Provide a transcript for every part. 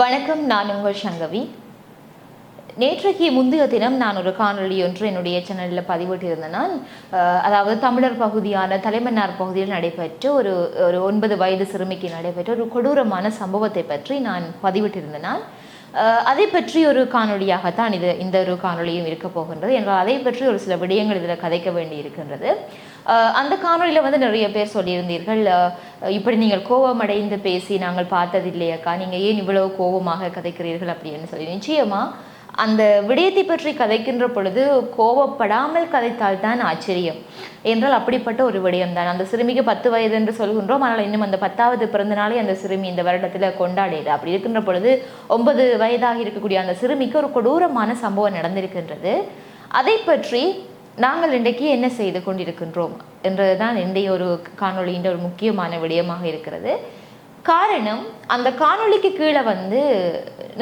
வணக்கம் நான் உங்கள் சங்கவி. நேற்றைக்கு முந்தைய தினம் நான் ஒரு காணொளி ஒன்று என்னுடைய சேனலில் பதிவிட்டிருந்த நான் அதாவது தமிழர் பகுதியான தலைமன்னார் பகுதியில் நடைபெற்ற ஒரு ஒரு ஒன்பது வயது சிறுமிக்கு நடைபெற்ற ஒரு கொடூரமான சம்பவத்தை பற்றி நான் பதிவிட்டிருந்தனால் அதை பற்றி ஒரு காணொளியாகத்தான் இது இந்த ஒரு காணொளியும் இருக்க போகின்றது. என்றால் அதை பற்றி ஒரு சில விடயங்கள் இதில் கதைக்க வேண்டி இருக்கின்றது அஹ், அந்த காணொலியில் வந்து நிறைய பேர் சொல்லியிருந்தீர்கள் இப்படி நீங்கள் கோபமடைந்து பேசி நாங்கள் பார்த்ததில்லையக்கா நீங்கள் ஏன் இவ்வளவு கோபமாக கதைக்கிறீர்கள் அப்படின்னு சொல்லி. நிச்சயமா அந்த விடயத்தை பற்றி கதைக்கின்ற பொழுது கோவப்படாமல் கதைத்தால் தான் ஆச்சரியம். என்றால் அப்படிப்பட்ட ஒரு விடயம் தான் அந்த சிறுமிக்கு பத்து வயது என்று சொல்கின்றோம். ஆனால் இன்னும் அந்த பத்தாவது பிறந்த நாளை அந்த சிறுமி இந்த வருடத்தில் கொண்டாடியது. அப்படி இருக்கின்ற பொழுது ஒன்பது வயதாக இருக்கக்கூடிய அந்த சிறுமிக்கு ஒரு கொடூரமான சம்பவம் நடந்திருக்கின்றது. அதை பற்றி நாங்கள் இன்றைக்கு என்ன செய்து கொண்டிருக்கின்றோம் என்றதுதான் இன்றைய ஒரு காணொலியின் ஒரு முக்கியமான விடயமாக இருக்கிறது. காரணம் அந்த காணொளிக்கு கீழே வந்து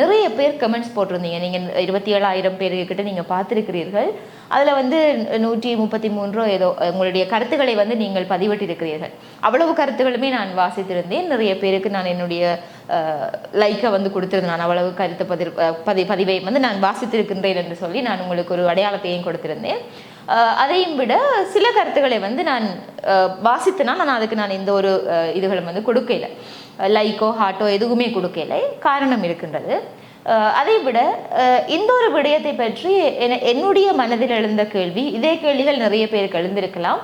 நிறைய பேர் கமெண்ட்ஸ் போட்டிருந்தீங்க. நீங்கள் இருபத்தி ஏழாயிரம் பேர்கிட்ட நீங்கள் பார்த்துருக்கிறீர்கள். அதில் வந்து நூற்றி முப்பத்தி மூன்றோ ஏதோ உங்களுடைய கருத்துக்களை வந்து நீங்கள் பதிவிட்டிருக்கிறீர்கள். அவ்வளவு கருத்துக்களுமே நான் வாசித்திருந்தேன். நிறைய பேருக்கு நான் என்னுடைய லைக்கை வந்து கொடுத்துருந்தேன். நான் அவ்வளவு கருத்து பதிர் பதி பதிவை வந்து நான் வாசித்திருக்கின்றேன் என்று சொல்லி நான் உங்களுக்கு ஒரு அடையாளத்தையும் கொடுத்திருந்தேன். அதையும் விட சில கருத்துக்களை வந்து நான் வாசித்தனால் வாசித்தனா நான் அதுக்கு நான் இந்த ஒரு இதுகளும் வந்து கொடுக்கல லைக்கோ ஹார்ட்டோ எதுவுமே கொடுக்கல காரணம் இருக்கின்றது. அதை விட இந்த ஒரு விடயத்தை பற்றி என்னுடைய மனதில் எழுந்த கேள்வி இதே கேள்விகள் நிறைய பேருக்கு எழுந்திருக்கலாம்.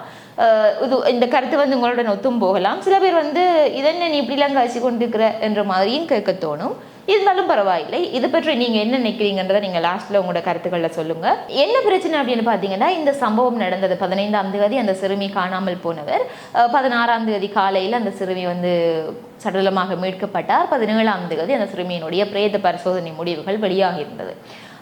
இது இந்த கருத்து வந்து உங்களுடன் ஒத்தும் போகலாம். சில பேர் வந்து இதென்ன நீ இப்படிலாம் காய்ச்சி கொண்டிருக்கிற என்ற மாதிரியும் கேட்க தோணும். இருந்தாலும் பரவாயில்லை. இது பற்றி நீங்கள் என்ன நினைக்கிறீங்கன்றதை நீங்கள் லாஸ்ட்டில் உங்களோட கருத்துக்களில் சொல்லுங்கள் என்ன பிரச்சனை அப்படின்னு பார்த்தீங்கன்னா இந்த சம்பவம் நடந்தது பதினைந்தாம் தேதி அந்த சிறுமி காணாமல் போனவர். பதினாறாம் தேதி காலையில் அந்த சிறுமி வந்து சடலமாக மீட்கப்பட்டார். பதினேழாம் தேதி அந்த சிறுமியினுடைய பிரேத பரிசோதனை முடிவுகள் வெளியாகி இருந்தது.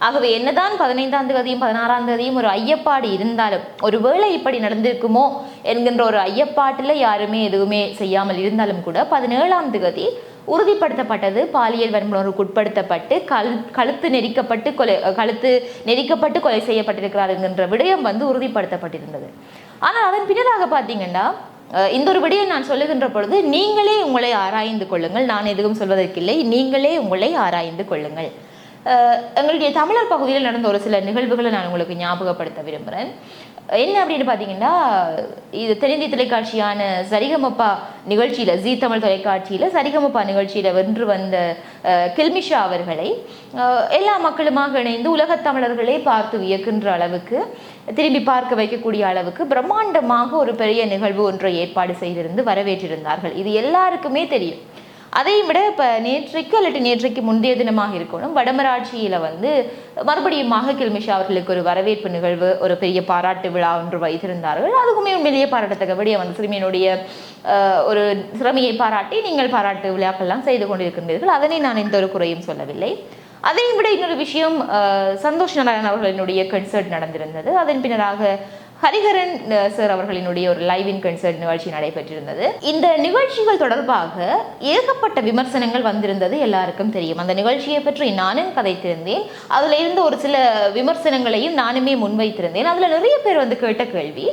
ஆகவே என்னதான் பதினைந்தாம் தேதியும் பதினாறாம் தேதியும் ஒரு ஐயப்பாடு இருந்தாலும் ஒருவேளை இப்படி நடந்திருக்குமோ என்கின்ற ஒரு ஐயப்பாட்டில் யாருமே எதுவுமே செய்யாமல் இருந்தாலும் கூட பதினேழாம் தேதி உறுதிப்படுத்தப்பட்டது. பாலியல் வன்முறைக்கு உட்படுத்தப்பட்டு கழு கழுத்து நெரிக்கப்பட்டு கொலை கழுத்து நெரிக்கப்பட்டு கொலை செய்யப்பட்டிருக்கிறார் என்கின்ற விடயம் வந்து உறுதிப்படுத்தப்பட்டிருந்தது. ஆனால் அதன் பின்னராக பார்த்தீங்கன்னா இந்த ஒரு விடயம் நான் சொல்லுகின்ற பொழுது நீங்களே உங்களை ஆராய்ந்து கொள்ளுங்கள். நான் எதுவும் சொல்வதற்கில்லை. நீங்களே உங்களை ஆராய்ந்து கொள்ளுங்கள். எங்களுடைய தமிழர் பகுதியில் நடந்த ஒரு சில நிகழ்வுகளை நான் உங்களுக்கு ஞாபகப்படுத்த விரும்புகிறேன் என்ன அப்படின்னு பார்த்தீங்கன்னா இது தென்னிந்திய தொலைக்காட்சியான சரிகமப்பா நிகழ்ச்சியில் ஜீ தமிழ் தொலைக்காட்சியில் சரிகமப்பா நிகழ்ச்சியில் வென்று வந்த கில்மிஷா அவர்களை எல்லா மக்களுமாக இணைந்து உலகத் தமிழர்களே பார்த்து வியக்கின்ற அளவுக்கு திரும்பி பார்க்க வைக்கக்கூடிய அளவுக்கு பிரம்மாண்டமாக ஒரு பெரிய நிகழ்வு ஒன்றை ஏற்பாடு செய்திருந்து வரவேற்றிருந்தார்கள். இது எல்லாருக்குமே தெரியும். அதையும் விட இப்போ நேற்றைக்கு அல்லது நேற்றைக்கு முந்தைய தினமாக இருக்கணும் வடமராட்சியில் வந்து மறுபடியுமாக கில்மிஷா அவர்களுக்கு ஒரு வரவேற்பு நிகழ்வு ஒரு பெரிய பாராட்டு விழா ஒன்று வைத்திருந்தார்கள். அதுக்குமே உண்மையிலேயே பாராட்டத்தக்க விடயம் வந்து சிறுமியினுடைய ஒரு சிறுமியை பாராட்டி நீங்கள் பாராட்டு விழாக்கள்லாம் செய்து கொண்டிருக்கின்றீர்கள். அதனை நான் எந்த ஒரு குறையும் சொல்லவில்லை. அதையும் விட இன்னொரு விஷயம் சந்தோஷ் நாராயணன் அவர்களினுடைய கன்சர்ட் நடந்திருந்தது. அதன் பின்னராக ஹரிஹரன் சார் அவர்களினுடைய ஒரு லைவ் இன் கன்சர்ட் நிகழ்ச்சி நடைபெற்றிருந்தது. இந்த நிகழ்ச்சிகள் தொடர்பாக ஏகப்பட்ட விமர்சனங்கள் வந்திருந்தது எல்லாருக்கும் தெரியும். அந்த நிகழ்ச்சியை பற்றி நானும் கதைத்திருந்தேன். அதுல இருந்த ஒரு சில விமர்சனங்களையும் நானுமே முன்வைத்திருந்தேன். அதுல நிறைய பேர் வந்து கேட்ட கேள்வி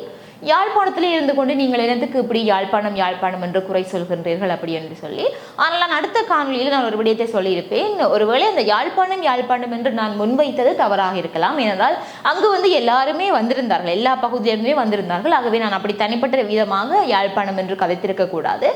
யாழ்ப்பாணத்திலே இருந்து கொண்டு நீங்கள் என்னத்துக்கு இப்படி யாழ்ப்பாணம் யாழ்ப்பாணம் என்று குறை சொல்கின்றீர்கள் அப்படி என்று சொல்லி. ஆனால் நான் அடுத்த காணொலியில் நான் ஒரு விடயத்தை சொல்லியிருப்பேன். ஒருவேளை அந்த யாழ்ப்பாணம் யாழ்ப்பாணம் என்று நான் முன்வைத்தது தவறாக இருக்கலாம். ஏனென்றால் அங்கு வந்து எல்லாருமே வந்திருந்தார்கள். எல்லா பகுதியிலுமே வந்திருந்தார்கள். ஆகவே நான் அப்படி தனிப்பட்ட விதமாக யாழ்ப்பாணம் என்று கதைத்திருக்க கூடாது.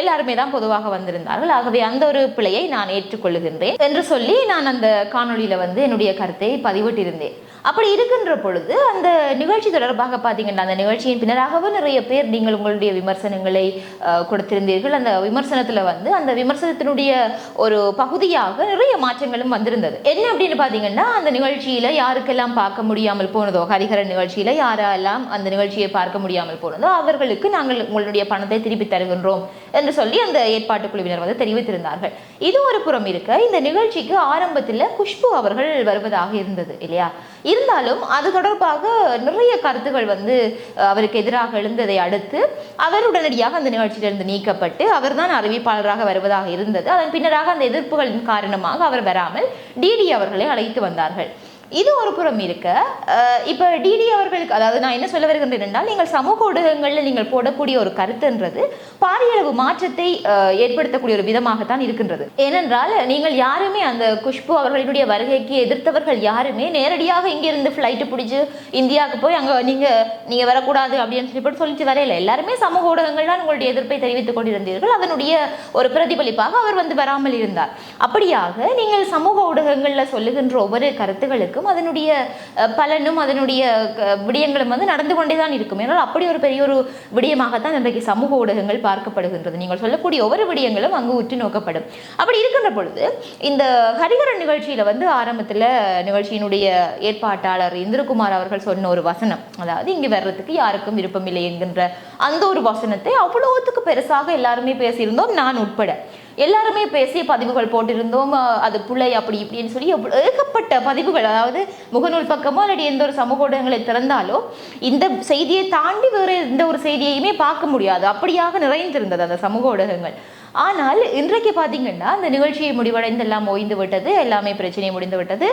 எல்லாருமே தான் பொதுவாக வந்திருந்தார்கள். ஆகவே அந்த ஒரு பிழையை நான் ஏற்றுக்கொள்ளுகின்றேன். என்று சொல்லி நான் அந்த காணொலியில் வந்து என்னுடைய கருத்தை பதிவிட்டிருந்தேன். அப்படி இருக்கின்ற பொழுது அந்த நிகழ்ச்சி தொடர்பாக பார்த்தீங்கன்னா அந்த நிகழ்ச்சியின் பின்னராகவும் நிறைய பேர் நீங்கள் உங்களுடைய விமர்சனங்களை கொடுத்திருந்தீர்கள். அந்த விமர்சனத்தில் வந்து அந்த விமர்சனத்தினுடைய ஒரு பகுதியாக நிறைய மாற்றங்களும் வந்திருந்தது. என்ன அப்படின்னு பார்த்தீங்கன்னா அந்த நிகழ்ச்சியில் யாருக்கெல்லாம் பார்க்க முடியாமல் போனதோ ஹரிஹரன் நிகழ்ச்சியில் யாரெல்லாம் அந்த நிகழ்ச்சியை பார்க்க முடியாமல் போனதோ அவர்களுக்கு நாங்கள் உங்களுடைய பணத்தை திருப்பி தருகின்றோம் என்று சொல்லி அந்த ஏற்பாட்டு குழுவினர் வந்து தெரிவித்திருந்தார்கள். இது ஒரு புறம் இருக்க இந்த நிகழ்ச்சிக்கு ஆரம்பத்தில் குஷ்பு அவர்கள் வருவதாக இருந்தது இல்லையா? இருந்தாலும் அது தொடர்பாக நிறைய கருத்துகள் வந்து அவருக்கு எதிராக எழுந்ததை அடுத்து அவர் உடனடியாக அந்த நிகழ்ச்சியிலிருந்து நீக்கப்பட்டு அவர்தான் அறிவிப்பாளராக வருவதாக இருந்தது. அதன் பின்னராக அந்த எதிர்ப்புகளின் காரணமாக அவர் வராமல் டிடி அவர்களை அழைத்து வந்தார்கள். இது ஒரு புறம் இருக்க. இப்போ டிடி அவர்களுக்கு அதாவது நான் என்ன சொல்ல வருகின்றேன் என்றால் நீங்கள் சமூக ஊடகங்களில் நீங்கள் போடக்கூடிய ஒரு கருத்துன்றது பாரியளவு மாற்றத்தை ஏற்படுத்தக்கூடிய ஒரு விதமாகத்தான் இருக்கின்றது. ஏனென்றால் நீங்கள் யாருமே அந்த குஷ்பு அவர்களுடைய வருகைக்கு எதிர்த்தவர்கள் யாருமே நேரடியாக இங்கிருந்து ஃப்ளைட்டு பிடிச்சி இந்தியாவுக்கு போய் அங்கே நீங்கள் நீங்கள் வரக்கூடாது அப்படின்னு சொல்லி சொல்லிட்டு வரையில எல்லாருமே சமூக ஊடகங்கள் தான் உங்களுடைய எதிர்ப்பை தெரிவித்துக் கொண்டிருந்தீர்கள். அதனுடைய ஒரு பிரதிபலிப்பாக அவர் வந்து வராமல் இருந்தார். அப்படியாக நீங்கள் சமூக ஊடகங்களில் சொல்லுகின்ற ஒவ்வொரு கருத்துகளுக்கு கருத்துகளுக்கும் அதனுடைய பலனும் அதனுடைய க- விடயங்களும் வந்து நடந்து கொண்டே தான் இருக்கும். ஏன்னால் அப்படி ஒரு பெரிய ஒரு விடயமாகத்தான் இன்றைக்கு சமூக ஊடகங்கள் பார்க்கப்படுகின்றது. நீங்கள் சொல்லக்கூடிய ஒவ்வொரு விடயங்களும் அங்கு உற்று நோக்கப்படும். அப்படி இருக்கின்ற பொழுது இந்த ஹரிகரன் நிகழ்ச்சியில வந்து ஆரம்பத்தில் நிகழ்ச்சியினுடைய ஏற்பாட்டாளர் இந்திரகுமார் அவர்கள் சொன்ன ஒரு வசனம் அதாவது இங்கு வர்றதுக்கு யாருக்கும் விருப்பமில்லை என்கின்ற அந்த ஒரு வசனத்தை அவ்வளோத்துக்கு பெருசாக எல்லாருமே பேசியிருந்தோம். நான் உட்பட. எல்லாருமே பேசிய பதிவுகள் போட்டிருந்தோம். அது புள்ளை அப்படி இப்படின்னு சொல்லி ஏகப்பட்ட பதிவுகள். அதாவது முகநூல் பக்கமோ அல்லது எந்த ஒரு சமூக ஊடகங்களை திறந்தாலோ இந்த செய்தியை தாண்டி வேறு எந்த ஒரு செய்தியையுமே பார்க்க முடியாது. அப்படியாக நிறைந்திருந்தது அந்த சமூக ஊடகங்கள். ஆனால் இன்றைக்கு பார்த்தீங்கன்னா அந்த நிகழ்ச்சியை முடிவடைந்து எல்லாம் ஓய்ந்து விட்டது எல்லாமே பிரச்சனை முடிந்து விட்டது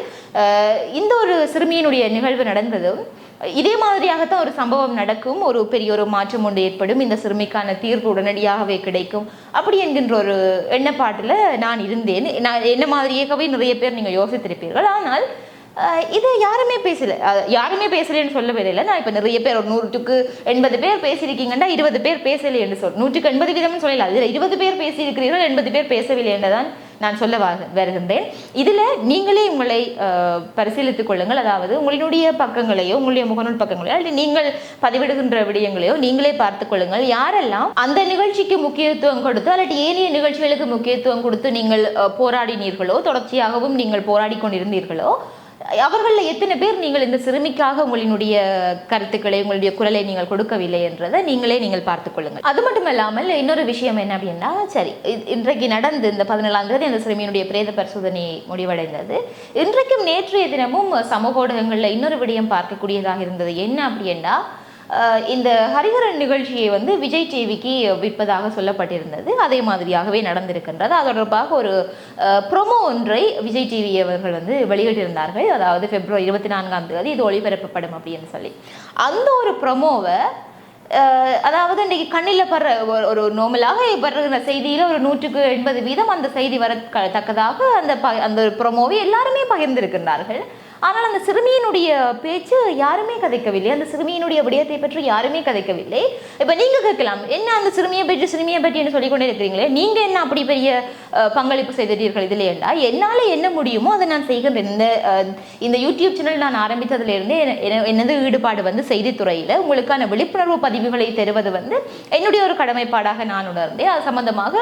இந்த ஒரு சிறுமியினுடைய நிகழ்வு நடந்ததும் இதே மாதிரியாகத்தான் ஒரு சம்பவம் நடக்கும் ஒரு பெரிய ஒரு மாற்றம் ஒன்று ஏற்படும் இந்த சிறுமிக்கான தீர்ப்பு உடனடியாகவே கிடைக்கும் அப்படி என்கின்ற ஒரு எண்ணப்பாட்டில் நான் இருந்தேன். நான் என்ன மாதிரியாகவே நிறைய பேர் நீங்கள் யோசித்திருப்பீர்கள். ஆனால் இது யாருமே பேசல. யாருமே பேசலைன்னு சொல்ல இல்லை நான் இப்போ நிறைய பேர் ஒரு நூற்றுக்கு எண்பது பேர் பேசியிருக்கீங்கன்னா இருபது பேர் பேசலை என்று சொல் நூற்றுக்கு எண்பது வீதம்னு சொல்லல. அதில் இருபது பேர் பேசியிருக்கிறீர்கள் எண்பது பேர் பேசவில்லை என்றுதான் நான் சொல்ல வருகின்றேன். இதில் நீங்களே உங்களை பரிசீலித்துக் கொள்ளுங்கள். அதாவது உங்களுடைய பக்கங்களையோ உங்களுடைய முகநூல் பக்கங்களையோ அல்லது நீங்கள் பதிவிடுகின்ற விடயங்களையோ நீங்களே பார்த்துக் கொள்ளுங்கள். யாரெல்லாம் அந்த நிகழ்ச்சிக்கு முக்கியத்துவம் கொடுத்து அல்லது ஏனைய நிகழ்ச்சிகளுக்கு முக்கியத்துவம் கொடுத்து நீங்கள் போராடினீர்களோ தொடர்ச்சியாகவும் நீங்கள் போராடி கொண்டிருந்தீர்களோ அவர்களில் எத்தனை பேர் நீங்கள் இந்த சிறுமிக்காக உங்களினுடைய கருத்துக்களை உங்களுடைய குரலை நீங்கள் கொடுக்கவில்லை என்றதை நீங்களே நீங்கள் பார்த்துக்கொள்ளுங்கள் அது மட்டும் இல்லாமல் இன்னொரு விஷயம் என்ன அப்படின்னா சரி இன்றைக்கு நடந்து இந்த பதினேழாம் தேதி அந்த சிறுமியினுடைய பிரேத பரிசோதனை முடிவடைந்தது. இன்றைக்கும் நேற்றைய தினமும் சமூக ஊடகங்களில் இன்னொரு விடயம் பார்க்கக்கூடியதாக இருந்தது. என்ன அப்படின்னா இந்த ஹரிஹரன் நிகழ்ச்சியை வந்து விஜய் டிவிக்கு விற்பதாக சொல்லப்பட்டிருந்தது. அதே மாதிரியாகவே நடந்திருக்கின்றது. அது தொடர்பாக ஒரு ப்ரொமோ ஒன்றை விஜய் டிவி அவர்கள் வந்து வெளியிட்டிருந்தார்கள். அதாவது பிப்ரவரி இருபத்தி நான்காம் தேதி இது ஒளிபரப்பப்படும் அப்படின்னு சொல்லி. அந்த ஒரு ப்ரொமோவை அதாவது இன்றைக்கு கண்ணில் படுற ஒரு- ஒரு நோமலாக படுற செய்தியில் ஒரு நூற்றுக்கு எண்பது வீதம் அந்த செய்தி வர க- தக்கதாக அந்த ப அந்த ஒரு ப்ரொமோவை எல்லாருமே பகிர்ந்திருக்கின்றார்கள். ஆனால் அந்த சிறுமியினுடைய பேச்சு யாருமே கதைக்கவில்லை. அந்த சிறுமியினுடைய விடயத்தை பற்றி யாருமே கதைக்கவில்லை. இப்போ நீங்கள் கேட்கலாம் என்ன அந்த சிறுமியை பற்றி சிறுமியை பற்றி என்று சொல்லிக்கொண்டே இருக்கிறீங்களே நீங்கள் என்ன அப்படி பெரிய பங்களிப்பு செய்திருக்கீர்கள் இதில் ஏண்டா என்னால் என்ன முடியுமோ அதை நான் செய்கின்றேன் இந்த இந்த யூடியூப் சேனல் நான் ஆரம்பித்ததுலேருந்து எனது ஈடுபாடு வந்து செய்தித்துறையில் உங்களுக்கான விழிப்புணர்வு பதிவுகளை தருவது வந்து என்னுடைய ஒரு கடமைப்பாடாக நான் உணர்ந்தேன். அது சம்பந்தமாக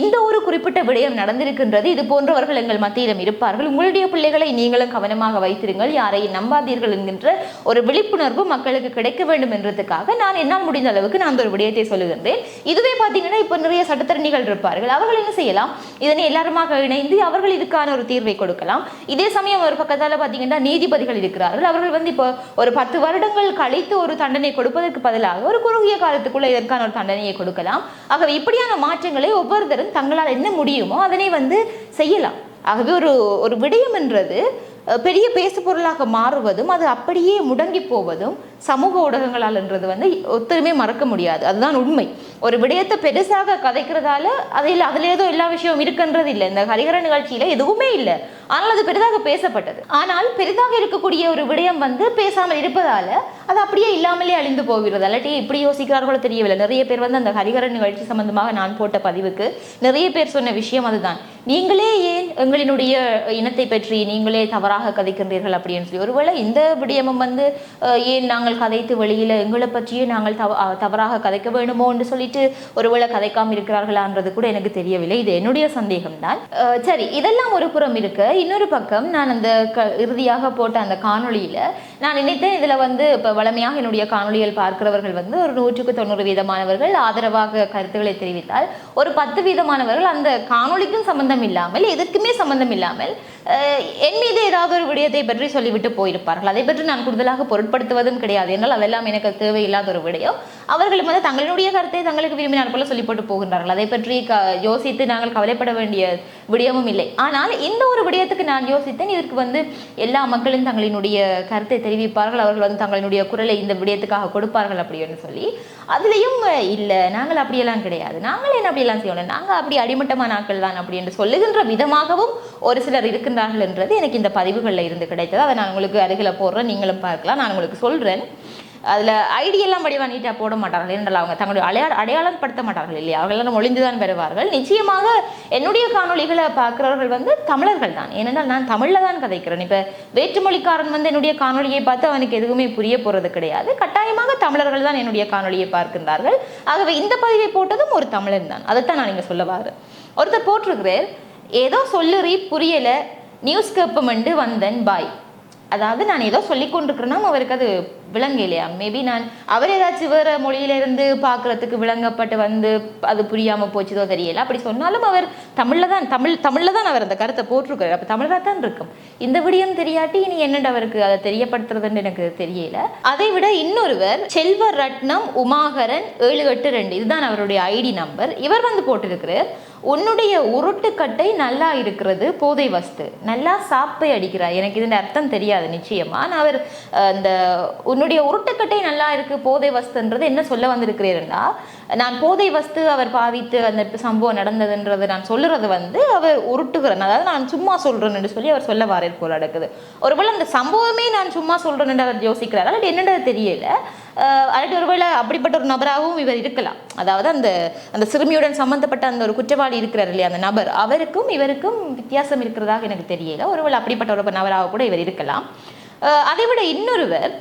இந்த ஒரு குறிப்பிட்ட விடயம் நடந்திருக்கின்றது. இது போன்றவர்கள் எங்கள் மத்தியிலும் இருப்பார்கள். உங்களுடைய பிள்ளைகளை நீங்களும் கவனமாக வைத்திருங்கள். யாரையும் நம்பாதீர்கள் என்கின்ற ஒரு விழிப்புணர்வு மக்களுக்கு கிடைக்க வேண்டும் என்றதுக்காக நான் என்னால் முடிந்த அளவுக்கு நான் ஒரு விடயத்தை சொல்லுகின்றேன். இதுவே பார்த்தீங்கன்னா இப்போ நிறைய சட்டத்தரணிகள் இருப்பார்கள். அவர்கள் என்ன செய்யலாம்? இதனை எல்லாருமாக இணைந்து அவர்கள் இதுக்கான ஒரு தீர்வை கொடுக்கலாம். இதே சமயம் ஒரு பக்கத்தால் பார்த்தீங்கன்னா நீதிபதிகள் இருக்கிறார்கள். அவர்கள் வந்து இப்போ ஒரு பத்து வருடங்கள் கழித்து ஒரு தண்டனை கொடுப்பதற்கு பதிலாக ஒரு குறுகிய காலத்துக்குள்ள இதற்கான ஒரு தண்டனையை கொடுக்கலாம். ஆகவே இப்படியான மாற்றங்களை ஒவ்வொருத்தரும் தங்களால் என்ன முடியுமோ அதனை வந்து செய்யலாம். ஆகவே ஒரு ஒரு விடயம் என்றது பெரிய பேசு பொருளாக மாறுவதும் அது அப்படியே முடங்கி போவதும் சமூக ஊடகங்களால்ன்றது வந்து ஒத்தருமே மறக்க முடியாது. அதுதான் உண்மை. ஒரு விடயத்தை பெருசாக கதைக்கிறதால அதில் அதில் ஏதோ எல்லா விஷயமும் இருக்குன்றது இல்லை. இந்த ஹரிகர நிகழ்ச்சியில எதுவுமே இல்லை. ஆனால் அது பெரிதாக பேசப்பட்டது. ஆனால் பெரிதாக இருக்கக்கூடிய ஒரு விடயம் வந்து பேசாமல் இருப்பதால அது அப்படியே இல்லாமலே அழிந்து போகிறது. அல்லாட்டி இப்படி யோசிக்கிறார்களோ தெரியவில்லை. நிறைய பேர் வந்து அந்த ஹரிகர நிகழ்ச்சி சம்பந்தமாக நான் போட்ட பதிவுக்கு நிறைய பேர் சொன்ன விஷயம் அதுதான். நீங்களே ஏன் எங்களினுடைய இனத்தை பற்றி நீங்களே தவறாக கதைக்கின்றீர்கள் அப்படின்னு சொல்லி. ஒருவேளை இந்த விடயமும் வந்து ஏன் நாங்கள் கதைத்து வெளியில எங்களை பற்றியே நாங்கள் தவ தவறாக கதைக்க வேண்டுமோ என்று சொல்லிட்டு ஒருவேளை கதைக்காம இருக்கிறார்களான்றது கூட எனக்கு தெரியவில்லை. இது என்னுடைய சந்தேகம்தான். சரி இதெல்லாம் ஒரு புறம் இருக்க. இன்னொரு பக்கம் நான் அந்த க இறுதியாக போட்ட அந்த காணொளியில நான் நினைத்தேன் இதில் வந்து இப்போ வளமையாக என்னுடைய காணொளிகள் பார்க்கிறவர்கள் வந்து ஒரு நூற்றுக்கு தொண்ணூறு வீதமானவர்கள் ஆதரவாக கருத்துக்களை தெரிவித்தால் ஒரு பத்து வீதமானவர்கள் அந்த காணொளிக்கும் சம்பந்தம் இல்லாமல் எதற்குமே சம்பந்தம் இல்லாமல் என் மீது ஏதாவது ஒரு விடயத்தை பற்றி சொல்லிவிட்டு போயிருப்பார்கள். அதை பற்றி நான் கூடுதலாக பொருட்படுத்துவதும் கிடையாது. என்றால் அதெல்லாம் எனக்கு தேவையில்லாத ஒரு விடயம். அவர்களும் வந்து தங்களுடைய கருத்தை தங்களுக்கு விரும்பினார் போல சொல்லி போட்டு போகின்றார்கள். அதை பற்றி க யோசித்து நாங்கள் கவலைப்பட வேண்டிய விடயமும் இல்லை. ஆனால் இந்த ஒரு விடயத்துக்கு நான் யோசித்தேன். இதற்கு வந்து எல்லா மக்களும் தங்களினுடைய கருத்தை தெரிவிப்பார்கள். அவர்கள் வந்து தங்களினுடைய குரலை இந்த விடயத்துக்காக கொடுப்பார்கள் அப்படின்னு சொல்லி. அதுலேயும் இல்லை நாங்கள் அப்படியெல்லாம் கிடையாது. நாங்கள் என்ன அப்படியெல்லாம் செய்யணும்? நாங்கள் அப்படி அடிமட்டமான ஆட்கள் தான் அப்படி என்று சொல்லுகின்ற விதமாகவும் ஒரு சிலர் இருக்கின்றார்கள் என்றது எனக்கு இந்த பதிவுகளில் இருந்து கிடைத்தது. அதை நான் உங்களுக்கு அருகில் போடுறேன். நீங்களும் பார்க்கலாம். நான் உங்களுக்கு சொல்கிறேன் அதில் ஐடியெல்லாம் வடிவா நீட்டாக போட மாட்டார்கள் என்றால் அவங்க தங்களுடைய அடையாள அடையாளம் படுத்த மாட்டார்கள் இல்லையா? அவர்களெல்லாம் ஒளிந்துதான் பெறுவார்கள் நிச்சயமாக என்னுடைய காணொளிகளை பார்க்குறவர்கள் வந்து தமிழர்கள் தான். ஏனென்றால் நான் தமிழில் தான் கதைக்கிறேன். இப்போ வேற்றுமொழிக்காரன் வந்து என்னுடைய காணொளியை பார்த்து அவனுக்கு எதுவுமே புரிய போகிறது கிடையாது. கட்டாயமாக தமிழர்கள் தான் என்னுடைய காணொலியை பார்க்கின்றார்கள். ஆகவே இந்த பதிவை போட்டதும் ஒரு தமிழன் தான். அதைத்தான் நான் இங்கே சொல்ல வரேன் ஒருத்தர் போட்டிருக்கிறார். ஏதோ சொல்லுறி புரியலை. நியூஸ் கேப்பமெண்டு வந்தன். பாய். அதாவது நான் ஏதோ சொல்லி கொண்டிருக்கிறேன்னா அவருக்கு அது விளங்கலையா? மேபி நான் அவர் ஏதாச்சும் வேறு மொழியிலிருந்து பார்க்குறதுக்கு விளங்கப்பட்டு வந்து அது புரியாமல் போச்சுதோ தெரியல. அப்படி சொன்னாலும் அவர் தமிழில் தான் தமிழ் தமிழில் தான் அவர் அந்த கருத்தை போட்டிருக்காரு. அப்போ தமிழாக தான் இருக்கும். இந்த விடியம் தெரியாட்டி இனி என்னென்று அவருக்கு அதை தெரியப்படுத்துறதுன்னு எனக்கு தெரியல. அதை விட இன்னொருவர் செல்வ ரட்னம் உமாகரன் ஏழு எட்டு ரெண்டு. இதுதான் அவருடைய ஐடி நம்பர். இவர் வந்து போட்டிருக்கிறார். உன்னுடைய உருட்டுக்கட்டை நல்லா இருக்கிறது போதை வஸ்து. நல்லா சாப்பை அடிக்கிறார் எனக்கு இதன் அர்த்தம் தெரியாது நிச்சயமா. நான் அவர் இந்த உன்னுடைய உருட்டுக்கட்டை நல்லா இருக்கு போதை வஸ்துன்றது என்ன சொல்ல வந்திருக்கிறீர்களா நான் போதை வஸ்து அவர் பாவித்து அந்த சம்பவம் நடந்ததுன்றது நான் சொல்லுறது வந்து அவர் உருட்டுகிறேன். அதாவது நான் சும்மா சொல்றேன்னு சொல்லி அவர் சொல்ல வாரேன் போல நடக்குது. ஒருவேளை அந்த சம்பவமே நான் சும்மா சொல்றேன்னு அவர் யோசிக்கிறார். அல்லது என்னன்றது தெரியல. அல்லது ஒருவேளை அப்படிப்பட்ட ஒரு நபராகவும் இவர் இருக்கலாம். அதாவது அந்த அந்த சிறுமியுடன் சம்பந்தப்பட்ட அந்த ஒரு குற்றவாளி இருக்கிறார் இல்லையா அந்த நபர். அவருக்கும் இவருக்கும் வித்தியாசம் இருக்கிறதாக எனக்கு தெரியல. ஒருவேளை அப்படிப்பட்ட ஒரு நபராக கூட இவர் இருக்கலாம். அதை விட இன்னொருவர்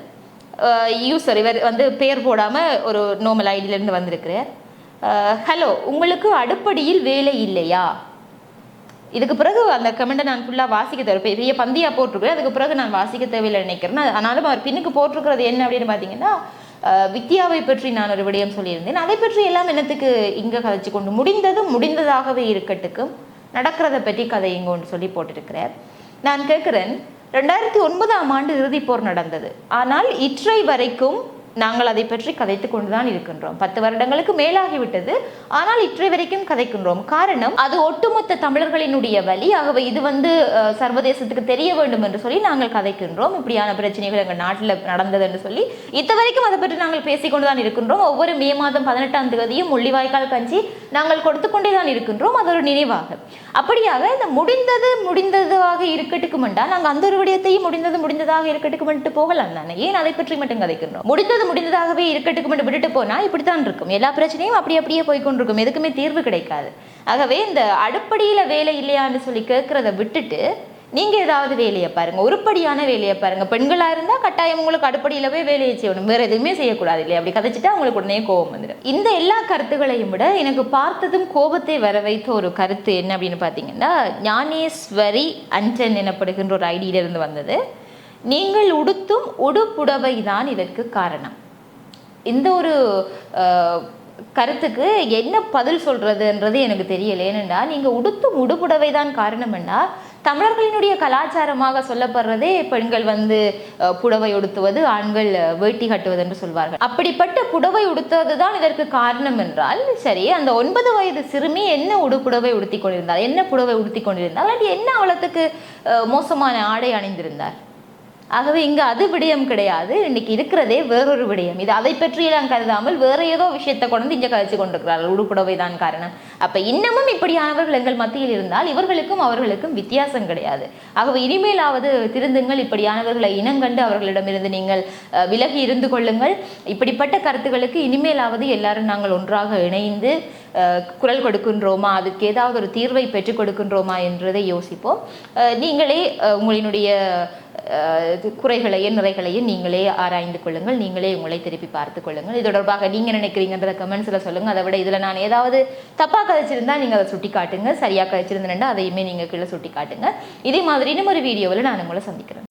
யூசர் இவர் வந்து பேர் போடாமல் ஒரு நோமல் ஐடியிலேருந்து வந்திருக்கிறார் ஹலோ உங்களுக்கு அடுப்படியில் வேலை இல்லையா? இதுக்கு பிறகு அந்த கமெண்ட்டை நான் ஃபுல்லாக வாசிக்க தேவை. பெரிய பந்தியாக போட்டிருக்கிறேன். அதுக்கு பிறகு நான் வாசிக்க தேவையில்லை நினைக்கிறேன். ஆனாலும் அவர் பின்னுக்கு போட்டிருக்கிறது என்ன அப்படின்னு பார்த்தீங்கன்னா வித்யாவை பற்றி நான் ஒரு விடயம் சொல்லியிருந்தேன். அதை பற்றி எல்லாம் என்னத்துக்கு இங்கே கதைச்சு கொண்டு முடிந்ததும் முடிந்ததாகவே இருக்கட்டுக்கும் நடக்கிறத பற்றி கதை இங்கே ஒன்று சொல்லி போட்டிருக்கிறார் நான் கேட்குறேன் ரெண்டாயிரத்தி ஒன்பதாம் ஆண்டு இறுதிப்போர் நடந்தது. ஆனால் இற்றை வரைக்கும் நாங்கள் அதை பற்றி கதைத்து கொண்டுதான் இருக்கின்றோம். பத்து வருடங்களுக்கு மேலாகிவிட்டது. ஆனால் இற்றை வரைக்கும் கதைக்கின்றோம். காரணம் அது ஒட்டுமொத்த தமிழர்களினுடைய வழி. ஆகவே இது வந்து சர்வதேசத்துக்கு தெரிய வேண்டும் என்று சொல்லி நாங்கள் கதைக்கின்றோம். இப்படியான பிரச்சனைகள் எங்கள் நாட்டில் நடந்தது என்று சொல்லி இது வரைக்கும் அதை பற்றி நாங்கள் பேசிக்கொண்டு தான் இருக்கின்றோம். ஒவ்வொரு மே மாதம் பதினெட்டாம் தேதியும் முள்ளிவாய்க்கால் கஞ்சி நாங்கள் கொடுத்து கொண்டே தான் இருக்கின்றோம். அது ஒரு நினைவாக. அப்படியாக இந்த முடிந்தது முடிந்ததாக இருக்கட்டுக்குமெண்டா நாங்கள் அந்த ஒரு விடயத்தையும் முடிந்தது முடிந்ததாக இருக்கட்டுக்குமென்ட்டு போகலாம் தானே? ஏன் அதை பற்றி மட்டும் கதைக்கின்றோம்? முடிந்தது முடிந்ததாகவே இருக்கட்டுக்கும் என்று விட்டுட்டு போனா இப்படித்தான் இருக்கும். எல்லா பிரச்சனையும் அப்படி அப்படியே போய்கொண்டிருக்கும் எதுக்குமே தீர்வு கிடைக்காது. ஆகவே இந்த அடுப்படியில் வேலை இல்லையான்னு சொல்லி கேட்குறத விட்டுட்டு நீங்கள் ஏதாவது வேலையை பாருங்கள் உருப்படியான வேலையை பாருங்கள் பெண்களாக இருந்தால் கட்டாயம் உங்களுக்கு அடுப்படியில போய் வேலையை செய்யணும். வேறு எதுவுமே செய்யக்கூடாது இல்லையா? அப்படி கதைச்சிட்டா உங்களுக்கு உடனே கோபம் வந்துடும். இந்த எல்லா கருத்துகளையும் விட எனக்கு பார்த்ததும் கோபத்தை வர வைத்த ஒரு கருத்து என்ன அப்படின்னு பார்த்தீங்கன்னா ஞானேஸ்வரி அன்டன் எனப்படுகின்ற ஒரு ஐடியிலிருந்து வந்தது. நீங்கள் உடுத்தும் உடுப்புடவை தான் இதற்கு காரணம். இந்த ஒரு கருத்துக்கு என்ன பதில் சொல்றதுன்றது எனக்கு தெரியல. ஏனென்றா நீங்கள் உடுத்தும் உடுப்புடவை தான் காரணம் என்றால் தமிழர்களினுடைய கலாச்சாரமாக சொல்லப்படுறதே பெண்கள் வந்து புடவை உடுத்துவது ஆண்கள் வேட்டி கட்டுவது என்று சொல்வார்கள். அப்படிப்பட்ட புடவை உடுத்துவது தான் இதற்கு காரணம் என்றால் சரி அந்த ஒன்பது வயது சிறுமி என்ன உடுப்புடவை உடுத்தி கொண்டிருந்தார் என்ன புடவை உடுத்தி கொண்டிருந்தார் இல்லாட்டி என்ன அவலத்துக்கு மோசமான ஆடை அணிந்திருந்தார்? ஆகவே இங்கு அது விடயம் கிடையாது. இன்னைக்கு இருக்கிறதே வேறொரு விடயம். இது அதை பற்றியெல்லாம் கருதாமல் வேற ஏதோ விஷயத்தை கொண்டு இங்கே கழிச்சு கொண்டிருக்கிறார்கள். உடுப்புடவை தான் காரணம். அப்ப இன்னமும் இப்படியானவர்கள் எங்கள் மத்தியில் இருந்தால் இவர்களுக்கும் அவர்களுக்கும் வித்தியாசம் கிடையாது. ஆகவே இனிமேலாவது திருந்துங்கள். இப்படியானவர்களை இனங்கண்டு அவர்களிடமிருந்து நீங்கள் விலகி இருந்து கொள்ளுங்கள். இப்படிப்பட்ட கருத்துக்களுக்கு இனிமேலாவது எல்லாரும் நாங்கள் ஒன்றாக இணைந்து குரல் கொடுக்கின்றோமா? அதுக்கு ஏதாவது ஒரு தீர்வை பெற்றுக் கொடுக்கின்றோமா என்றதை யோசிப்போம். நீங்களே உங்களினுடைய குறைகளையும் நிறைகளையும் நீங்களே ஆராய்ந்து கொள்ளுங்கள். நீங்களே உங்களை திருப்பி பார்த்து கொள்ளுங்கள். இது தொடர்பாக நீங்கள் நினைக்கிறீங்கன்றத கமெண்ட்ஸில் சொல்லுங்கள் அதை விட இதில் நான் ஏதாவது தப்பாக கதைச்சிருந்தா நீங்கள் அதை சுட்டி காட்டுங்க சரியாக கதைச்சிருந்தேன்னா அதையுமே நீங்கள் கீழே சுட்டி காட்டுங்க இதே மாதிரி இன்னும் ஒரு வீடியோவில் நான் உங்களை சந்திக்கிறேன்.